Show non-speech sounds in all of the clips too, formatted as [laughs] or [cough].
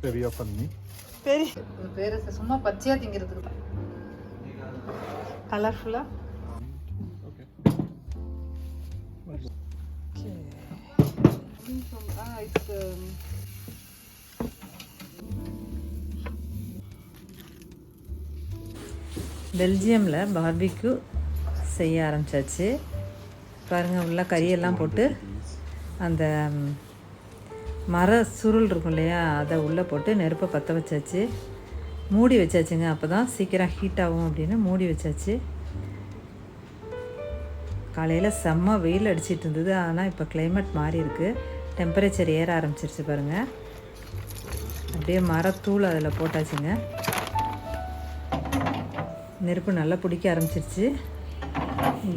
பெரிய பண்ணி பெரிய பேரு சும்மா பச்சையா திங்கிறதுக்கு தான் கலர்ஃபுல்லா பெல்ஜியமில் பார்பிக்யூ செய்ய ஆரம்பிச்சாச்சு. பாருங்கள் உள்ள கறியெல்லாம் போட்டு அந்த மர சுருள் இருக்கும் இல்லையா? அதை உள்ளே போட்டு நெருப்பை பற்ற வச்சாச்சு. மூடி வச்சாச்சுங்க. அப்போ தான் சீக்கிரம் ஹீட் ஆகும் அப்படின்னு மூடி வச்சாச்சு. காலையில் செம்ம வெயில் அடிச்சிட்டு இருந்தது. ஆனால் இப்போ கிளைமேட் மாறி இருக்கு. டெம்பரேச்சர் ஏற ஆரம்பிச்சிருச்சு பாருங்கள் அப்படியே மரத்தூள் அதில் போட்டாச்சுங்க. நெருப்பு நல்லா பிடிக்க ஆரம்பிச்சிருச்சு.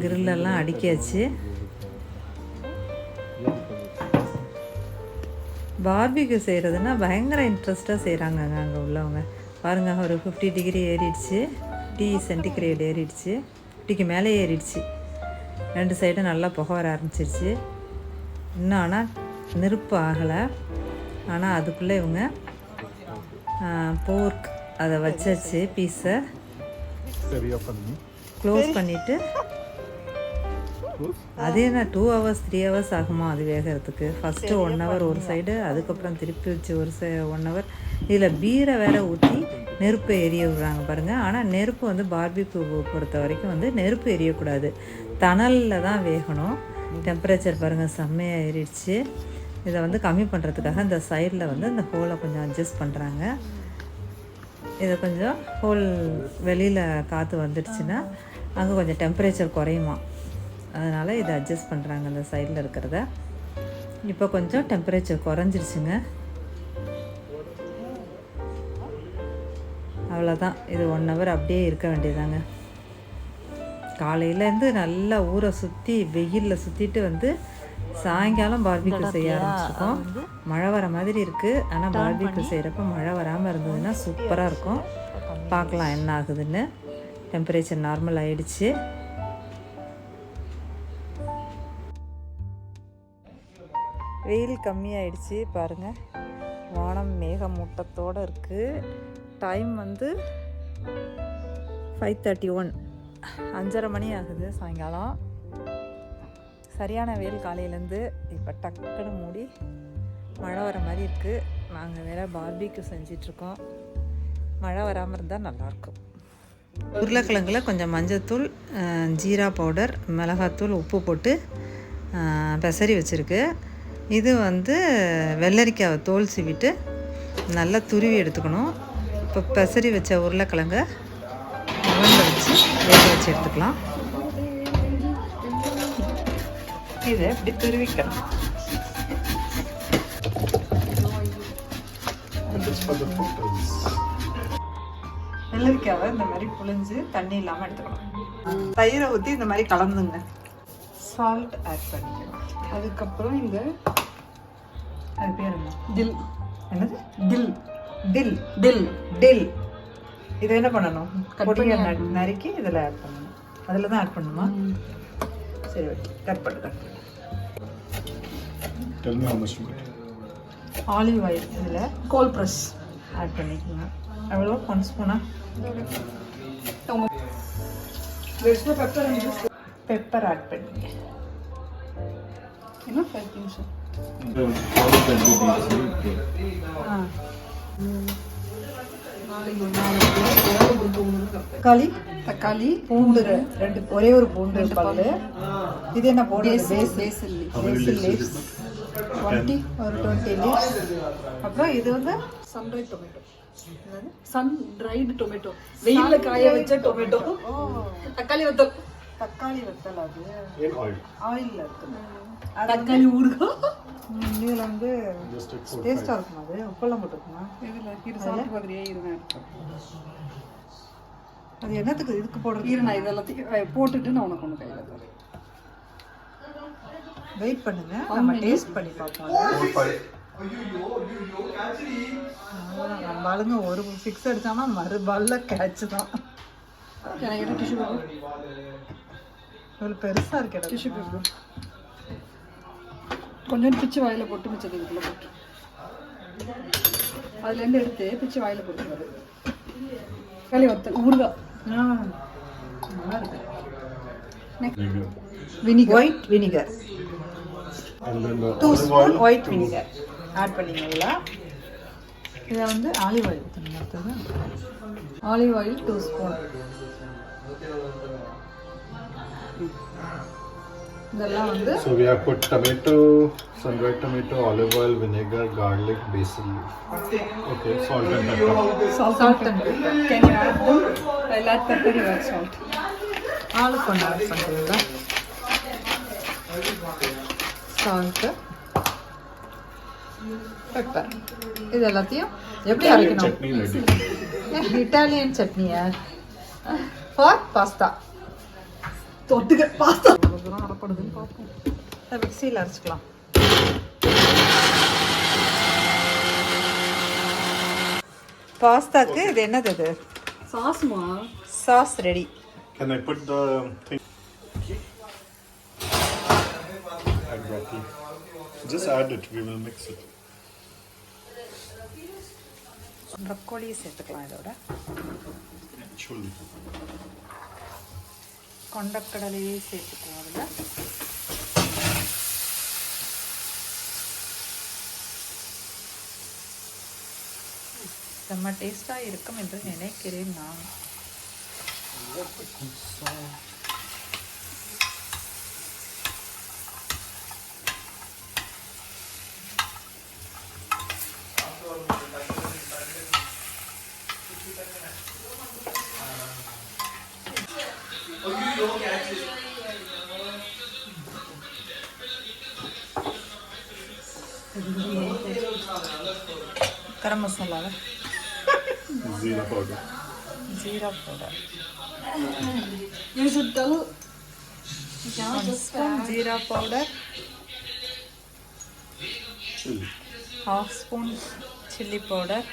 கிரில்லெல்லாம் அடிக்காச்சு பார்பிக்யூ செய்கிறதுனா பயங்கர இன்ட்ரெஸ்ட்டாக செய்கிறாங்கங்க அங்கே உள்ளவங்க. பாருங்கள் ஒரு ஃபிஃப்டி டிகிரி ஏறிடுச்சு. டி சென்டிகிரேட் ஏறிடுச்சு. ஃபிஃப்டிக்கு மேலே ஏறிடுச்சு. ரெண்டு சைடும் நல்லா புகை வர ஆரம்பிச்சிருச்சு. இன்னும் ஆனால் நெருப்பு ஆகலை. ஆனால் அதுக்குள்ளே இவங்க போர்க் அதை வச்சாச்சு பீஸை க்ளோஸ் பண்ணிவிட்டு அது என்ன டூ ஹவர்ஸ் த்ரீ ஹவர்ஸ் ஆகுமா அது வேகிறதுக்கு? ஃபஸ்ட்டு ஒன் ஹவர் ஒரு சைடு அதுக்கப்புறம் திருப்பி வச்சு ஒரு சை ஒன் ஹவர் இதில் பீரை வேற ஊற்றி நெருப்பு எரிய விடுறாங்க பாருங்கள் ஆனால் நெருப்பு வந்து பார்பிக்யூ பொறுத்த வரைக்கும் வந்து நெருப்பு எரியக்கூடாது. தணலில் தான் வேகணும். டெம்பரேச்சர் பாருங்கள் செம்மையாக ஏறிடுச்சு. இதை வந்து கம்மி பண்ணுறதுக்காக இந்த சைடில் வந்து இந்த ஹோலை கொஞ்சம் அட்ஜஸ்ட் பண்ணுறாங்க இதை கொஞ்சம் ஹோல் வெளியில் காற்று வந்துடுச்சுன்னா அங்கே கொஞ்சம் டெம்பரேச்சர் குறையுமா? அதனால் இதை அட்ஜஸ்ட் பண்ணுறாங்க அந்த சைடில் இருக்கிறத. இப்போ கொஞ்சம் டெம்பரேச்சர் குறைஞ்சிருச்சுங்க. அவ்வளோதான் இது ஒன் ஹவர் அப்படியே இருக்க வேண்டியதாங்க காலையிலேருந்து நல்லா ஊரை சுற்றி வெயிலில் சுற்றிட்டு வந்து சாயங்காலம் பார்பிக்யூ செய்ய ஆரம்பிச்சிருக்கோம். மழை வர மாதிரி இருக்குது ஆனால் பார்பிக்யூ செய்கிறப்ப மழை வராமல் இருந்ததுன்னா சூப்பராக இருக்கும். பார்க்கலாம் என்ன ஆகுதுன்னு. டெம்பரேச்சர் நார்மல் ஆயிடுச்சு. வெயில் கம்மியாயிடுச்சு பாருங்கள் வானம் மேகமூட்டத்தோடு இருக்குது டைம் வந்து ஃபைவ் தேர்ட்டி ஒன் அஞ்சரை மணி ஆகுது சாயங்காலம். சரியான வெயில் காலையிலேருந்து இப்போ டக்குன்னு மூடி மழை வர மாதிரி இருக்குது நாங்கள் வேறு பார்பிக்கு செஞ்சிட்ருக்கோம் மழை வராமல் இருந்தால் நல்லாயிருக்கும் உருளைக்கிழங்குல கொஞ்சம் மஞ்சத்தூள் ஜீரா பவுடர் மிளகாத்தூள் உப்பு போட்டு பெசரி வச்சுருக்கு. இது வந்து வெள்ளரிக்காவை தோல் சீவிட்டு நல்லா துருவி எடுத்துக்கணும். இப்போ பெசரி வச்ச உருளைக்கிழங்க அவனில் வச்சு வேக வச்சு எடுத்துக்கலாம். இதை இப்படி துருவிக்கணும். வெள்ளரிக்காவை இந்த மாதிரி புழிஞ்சு தண்ணி இல்லாமல் எடுத்துக்கணும் தயிரை ஊற்றி இந்த மாதிரி கலந்துங்க. சால்ட் ஆட் பண்ணிக்கணும் அதுக்கப்புறம் இந்த அது பேர் தில். என்னது? தில். டில் தில். டில் இதை என்ன பண்ணணும்? Cut பொடியை நறு- நறுக்கி இதில் ஆட் பண்ணணும். அதில் தான் ஆட் பண்ணணுமா? சரி கட் பண்ணு கட் பண்ணு. Tell me how much you get. Olive oil இதில் கோல் ப்ரெஸ் ஆட் பண்ணிக்கோங்க எவ்வளோ ஒன் ஸ்பூனா பெப்பர் பெப்பர் ஆட் பண்ணிக்க இன்னும் ஃபைவ் நிமிஷம் ஆ தக்காளி தக்காளி பூண்டு ரெண்டு ஒரே ஒரு பூண்டு பல்லு. இது என்ன போடுறது? Base basil basil leaves twenty ஒரு டுவெண்ட்டி லீவ்ஸ் அப்புறம் இது வந்து sundried tomato sun dried tomato வெயில்ல காய வச்ச டொமேட்டோ தக்காளி வத்தல். தக்காளி வத்தல் அது. Oil. ஆயிலில் இருக்குது தக்காளி ஊறுகாய்? இதில் வந்து. டேஸ்ட்டாக இருக்கும் அது. உப்பெல்லாம் போட்டுருக்குமா இதுல இது சாப்பிட்டு பார்க்குறியா? இருங்க அது என்னத்துக்கு இதுக்கு போடுறது? இரு நான் இதெல்லாத்தையும் போட்டுட்டு நான் உனக்கு ஒன்று கையில் தரேன். வெயிட் பண்ணுங்க. நம்ம டேஸ்ட் பண்ணி பார்ப்போம். நம்ம ஆளுங்க ஒரு ஃபிக்ஸ் அடிச்சானா மறுபால்ல கேட்ச் தான் எனக்கு டிஷ்யூ பேப்பர் பெருசாக இருக்கு டிஷ்யூ பேப்பர் கொஞ்சம் பிச்சு வாயில போட்டு மிச்சது இதுக்குள்ள போட்டு. அதுலேருந்து எடுத்து பிச்சு வாயில் போட்டுருவாரு களி வத்தல் ஊறுகாய். நல்லா இருக்கு. Vinegar white vinegar two spoon. White vinegar add பண்ணிங்களா இதை வந்து ஆலிவ் ஆயில் அடுத்தது olive oil two spoon இதெல்லாம் வந்து So we have put tomato, sun-dried tomato, olive oil, vinegar, garlic, basil leaf. Okay, salt and pepper. salt, salt and pepper. Can you add them? I'll add pepper, you add salt. ஆளுக்கு ஒன்று add பண்ணுறீங்களா salt pepper இது எல்லாத்தையும் எப்படி அரைக்கணும் Chutney ready. Italian சட்னியா for pasta தொட்டுக்க pasta தூரம் அரைப்படுதுன்னு பார்ப்போம் மிக்சியில் அரைச்சிக்கலாம் பாஸ்தாக்கு இது என்னது இது சாஸ்மா sauce ready Can I put the thing? Broccoli. Just add it. We will mix it. Broccoli சேர்த்துக்கலாம் இதோட Chili. கொண்டக்கடலையே சேர்த்துக்குவோம் அதில். செம்ம டேஸ்டாக இருக்கும் என்று நினைக்கிறேன் நான். கரம் மசாலாவில் Zira powder. Jeera powder You should tell. One spoon jeera powder Chili. Half spoon [laughs] chilli powder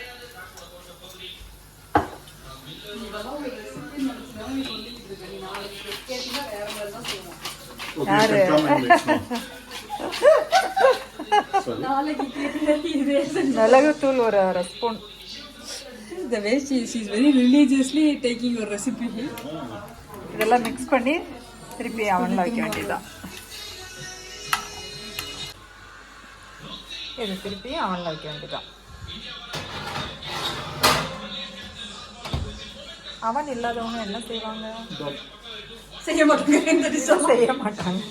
Okay, you can come and mix now. Sorry. மிளகுத்தூள் ஒரு அரை spoon. The way she, she's very religiously taking your recipe. இதெல்லாம் mix பண்ணி திருப்பி அவனில் வைக்க வேண்டியதுதான். இது திருப்பி அவனில் வைக்க வேண்டியதுதான். அவன் இல்லாதவங்க என்ன செய்வாங்க? செய்ய மாட்டேங்க. இந்த. செய்ய மாட்டாங்க.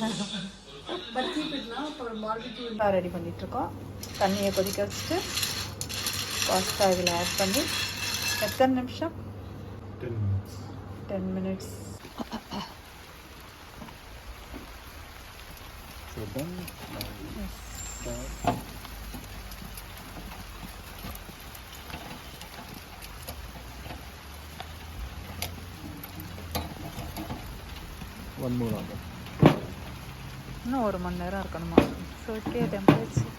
ரெடி பண்ணிட்டு இருக்கோம் தண்ணியை கொதிக்க வச்சுட்டு பாஸ்தா இதில் ஆட் பண்ணி எத்தனை நிமிஷம் 10 minutes. Ten minutes. One more on that. இன்னும் ஒரு மணி நேரம் இருக்கணுமா? ஸோ ஓகே டெம்பரேச்சர்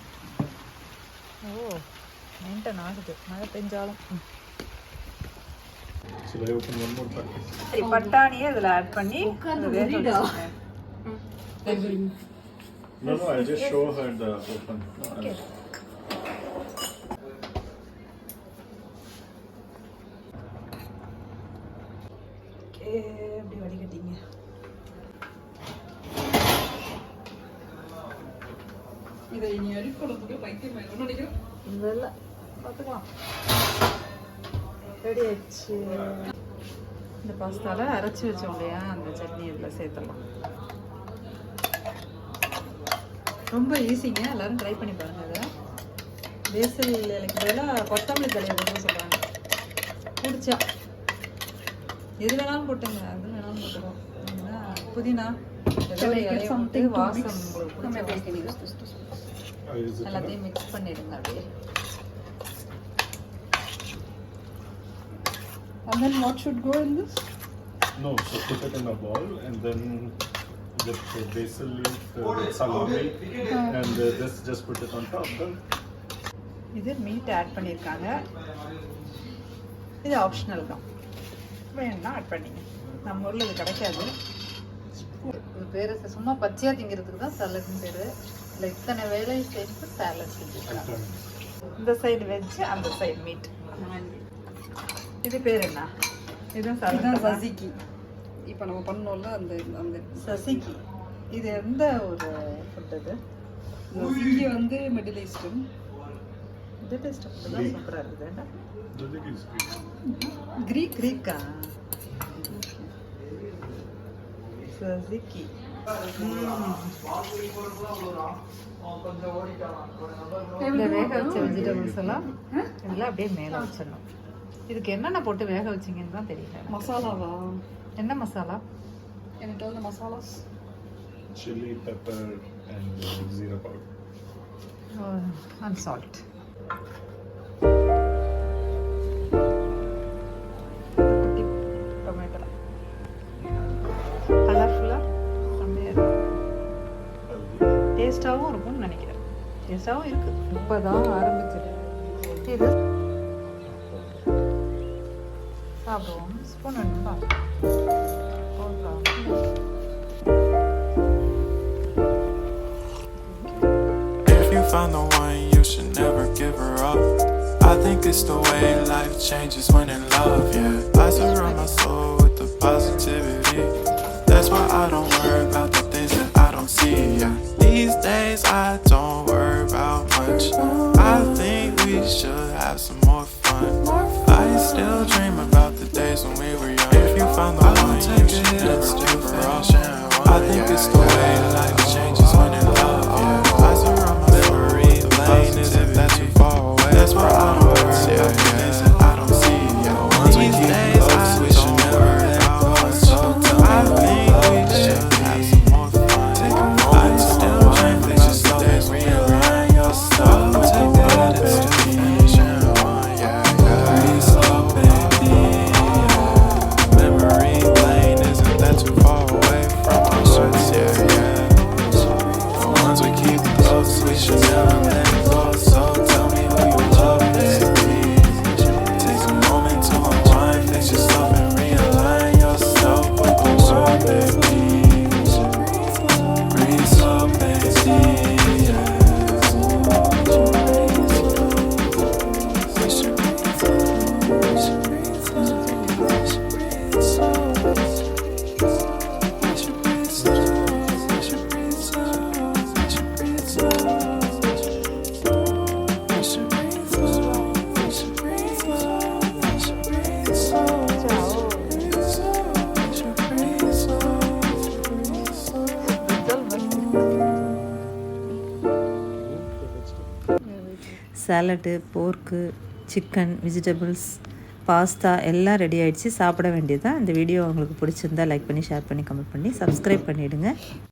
ஓ மெயின்டைன் ஆகுது. மழை பெஞ்சாலும். I? சரி பட்டாணியை இதில் ஆட் பண்ணி No, no, I'll just show her the open. Okay. Okay அப்படி வடிகட்டிங்க? இனி அடிப்படத்துக்கு பைத்தியம் ஆயிடும்னு நினைக்கிறேன் இல்லை பார்த்துக்கலாம் ரெடி ஆயிடுச்சு இந்த பாஸ்தாவில் அரைச்சி வச்சோம் இல்லையா அந்த சட்னி இதில் சேர்த்துடலாம் ரொம்ப ஈஸிங்க எல்லாரும் ட்ரை பண்ணி பாருங்க இதை பேசில் இலைக்கு பதிலாக கொத்தமல்லி தலையை போட்டு சொல்கிறாங்க பிடிச்சா. எது வேணாலும் போட்டுங்க. அது வேணாலும் போட்டுக்கோ. ஏன்னா புதினா வாசம் உங்களுக்கு Uh, எல்லாத்தையும் மிக்ஸ் பண்ணிடுங்க அப்படியே And then what should go in this? No, so put it in a bowl and then with the basil leaf, uh, salami, and uh, this just put it on top. Done. இது meat add பண்ணியிருக்காங்க இது optional தான் வேணும்னா add பண்ணிங்க நம்ம ஊரில் இது கிடைக்காது பேர் சும்மா பச்சையாக திங்கிறதுக்கு தான் சலட்னு பேர் இல்லை இத்தனை வேலை சேர்த்து சாலட் Done. இந்த சைடு வெஜ் அந்த சைடு மீட் இது பேர் என்ன? இதுவும் இதுதான் சசிகா சசிக்கு. இப்போ நம்ம பண்ணோம்ல அந்த அந்த சசிகி இது எந்த ஒரு ஃபுட் இது? சசிக்கு வந்து மிடில் ஈஸ்டர்ன் இது டேஸ்ட் ஃபுட் தான் சூப்பராக இருக்குது. கிரீக் கிரீக்கா சசிகி இந்த வேக வச்ச வெஜிடபிள்ஸ் எல்லாம் இதெல்லாம் அப்படியே மேலே வச்சிடணும். இதுக்கு என்னென்ன போட்டு வேக வச்சீங்கன்னு தான் தெரியல. மசாலாவா? என்ன மசாலா? எனக்கு வந்து masalas. Chili, pepper, and uh, zero powder. And salt டேஸ்ட்டாகவும் இருக்குது இப்போ தான் ஆரம்பிச்சிருக்கு இது சாப்பிடுவோம் ஸ்பூன் வேணும்பா போதும் If you find the one, you should never give her up. I think it's the way life changes when in love, yeah. I surround my soul with the positivity. That's why I don't worry about the things that I don't see, yeah. These days I don't worry about much. I think we should have some more fun. I still dream about the days when we were young. If you find the one, you should never her up. I think it's the way life salad pork chicken vegetables pasta எல்லாம் ready ஆகிடுச்சு சாப்பிட வேண்டியது தான் இந்த video உங்களுக்கு பிடிச்சிருந்தா like பண்ணி share பண்ணி கமெண்ட் பண்ணி சப்ஸ்கிரைப் பண்ணிவிடுங்க